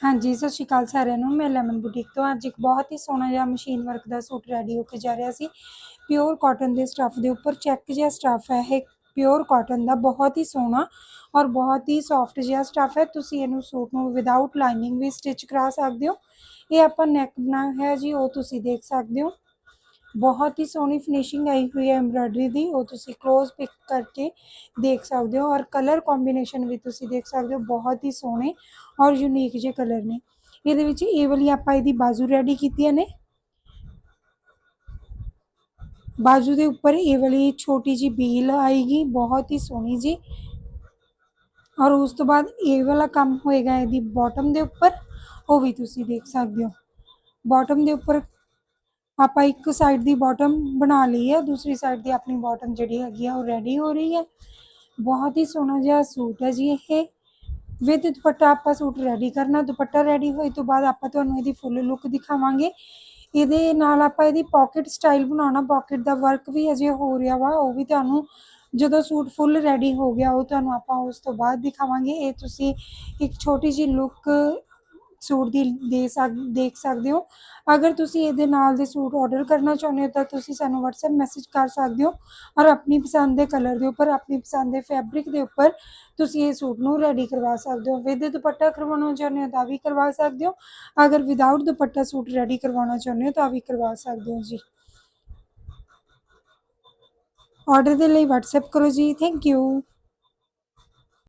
ਹਾਂਜੀ, ਸਤਿ ਸ਼੍ਰੀ ਅਕਾਲ ਸਾਰਿਆਂ ਨੂੰ। ਮੈਂ ਲੈਮਨ ਬੁਟੀਕ ਤੋਂ। ਅੱਜ ਇੱਕ ਬਹੁਤ ਹੀ ਸੋਹਣਾ ਜਿਹਾ ਮਸ਼ੀਨ ਵਰਕ ਦਾ ਸੂਟ ਰੈਡੀ ਹੋ ਕੇ ਜਾ ਰਿਹਾ ਸੀ। ਪਿਓਰ ਕਾਟਨ ਦੇ ਸਟੱਫ ਦੇ ਉੱਪਰ ਚੈੱਕ ਜਿਹਾ ਸਟੱਫ ਹੈ। ਇਹ ਪਿਓਰ ਕਾਟਨ ਦਾ ਬਹੁਤ ਹੀ ਸੋਹਣਾ ਔਰ ਬਹੁਤ ਹੀ ਸੌਫਟ ਜਿਹਾ ਸਟੱਫ ਹੈ। ਤੁਸੀਂ ਇਹਨੂੰ ਸੂਟ ਨੂੰ ਵਿਦਆਊਟ ਲਾਈਨਿੰਗ ਵੀ ਸਟਿਚ ਕਰਾ ਸਕਦੇ ਹੋ। ਇਹ ਆਪਾਂ ਨੈਕ ਬਣਾਇਆ ਹੈ ਜੀ, ਉਹ ਤੁਸੀਂ ਦੇਖ ਸਕਦੇ ਹੋ। ਬਹੁਤ ਹੀ ਸੋਹਣੀ ਫਿਨਿਸ਼ਿੰਗ ਆਈ ਹੋਈ ਹੈ ਐਮਬ੍ਰਾਇਡਰੀ ਦੀ, ਉਹ ਤੁਸੀਂ ক্লোਜ਼ ਪਿਕ ਕਰਕੇ ਦੇਖ ਸਕਦੇ ਹੋ ਔਰ ਕਲਰ ਕੰਬੀਨੇਸ਼ਨ ਵੀ ਤੁਸੀਂ ਦੇਖ ਸਕਦੇ ਹੋ, ਬਹੁਤ ਹੀ ਸੋਹਣੇ ਔਰ ਯੂਨੀਕ ਜਿਹੇ ਕਲਰ ਨੇ। ਇਹਦੇ ਵਿੱਚ ਇਹ ਵਾਲੀ ਆਪਾਂ ਇਹਦੀ ਬਾਜ਼ੂ ਰੈਡੀ ਕੀਤੀਆਂ ਨੇ। ਬਾਜ਼ੂ ਦੇ ਉੱਪਰ ਇਹ ਵਾਲੀ ਛੋਟੀ ਜੀ ਬੀਲ ਆਏਗੀ, ਬਹੁਤ ਹੀ ਸੋਹਣੀ ਜੀ। ਔਰ ਉਸ ਤੋਂ ਬਾਅਦ ਇਹ ਵਾਲਾ ਕੰਮ ਹੋਏਗਾ ਇਹਦੀ ਬਾਟਮ ਦੇ ਉੱਪਰ, ਉਹ ਵੀ ਤੁਸੀਂ ਦੇਖ ਸਕਦੇ ਹੋ। ਬਾਟਮ ਦੇ ਉੱਪਰ ਆਪਾਂ ਇੱਕ ਸਾਈਡ ਦੀ ਬਾਟਮ ਬਣਾ ਲਈ ਹੈ, ਦੂਸਰੀ ਸਾਈਡ ਦੀ ਆਪਣੀ ਬਾਟਮ ਜਿਹੜੀ ਹੈਗੀ ਆ, ਉਹ ਰੈਡੀ ਹੋ ਰਹੀ ਹੈ। ਬਹੁਤ ਹੀ ਸੋਹਣਾ ਜਿਹਾ ਸੂਟ ਹੈ ਜੀ ਇਹ। ਵਿਦ ਦੁਪੱਟਾ ਆਪਾਂ ਸੂਟ ਰੈਡੀ ਕਰਨਾ, ਦੁਪੱਟਾ ਰੈਡੀ ਹੋਏ ਤੋਂ ਬਾਅਦ ਆਪਾਂ ਤੁਹਾਨੂੰ ਇਹਦੀ ਫੁੱਲ ਲੁੱਕ ਦਿਖਾਵਾਂਗੇ। ਇਹਦੇ ਨਾਲ ਆਪਾਂ ਇਹਦੀ ਪਾਕਟ ਸਟਾਈਲ ਬਣਾਉਣਾ ਪਾਕਟ ਦਾ ਵਰਕ ਵੀ ਅਜੇ ਹੋ ਰਿਹਾ ਵਾ, ਉਹ ਵੀ ਤੁਹਾਨੂੰ ਜਦੋਂ ਸੂਟ ਫੁੱਲ ਰੈਡੀ ਹੋ ਗਿਆ, ਉਹ ਤੁਹਾਨੂੰ ਆਪਾਂ ਉਸ ਤੋਂ ਬਾਅਦ ਦਿਖਾਵਾਂਗੇ। ਇਹ ਤੁਸੀਂ ਇੱਕ ਛੋਟੀ ਜੀ ਲੁੱਕ ਸੂਟ ਦੀ, ਦੇ ਸਕ, ਦੇਖ ਸਕਦੇ ਹੋ। ਅਗਰ ਤੁਸੀਂ ਇਹਦੇ ਨਾਲ ਦੇ ਸੂਟ ਆਰਡਰ ਕਰਨਾ ਚਾਹੁੰਦੇ ਹੋ ਤਾਂ ਤੁਸੀਂ ਸਾਨੂੰ WhatsApp ਮੈਸੇਜ ਕਰ ਸਕਦੇ ਹੋ ਔਰ ਆਪਣੀ ਪਸੰਦ ਦੇ ਕਲਰ ਦੇ ਉੱਪਰ, ਆਪਣੀ ਪਸੰਦ ਦੇ ਫੈਬਰਿਕ ਦੇ ਉੱਪਰ ਤੁਸੀਂ ਇਹ ਸੂਟ ਨੂੰ ਰੈਡੀ ਕਰਵਾ ਸਕਦੇ ਹੋ। ਵਿਦ ਦੁਪੱਟਾ ਕਰਵਾਉਣਾ ਚਾਹੁੰਦੇ ਹੋ ਤਾਂ ਵੀ ਕਰਵਾ ਸਕਦੇ ਹੋ। ਅਗਰ ਵਿਦਆਊਟ ਦੁਪੱਟਾ ਸੂਟ ਰੈਡੀ ਕਰਵਾਉਣਾ ਚਾਹੁੰਦੇ ਹੋ ਤਾਂ ਵੀ ਕਰਵਾ ਸਕਦੇ ਹੋ ਜੀ। ਆਰਡਰ ਦੇ ਲਈ WhatsApp ਕਰੋ ਜੀ। Thank you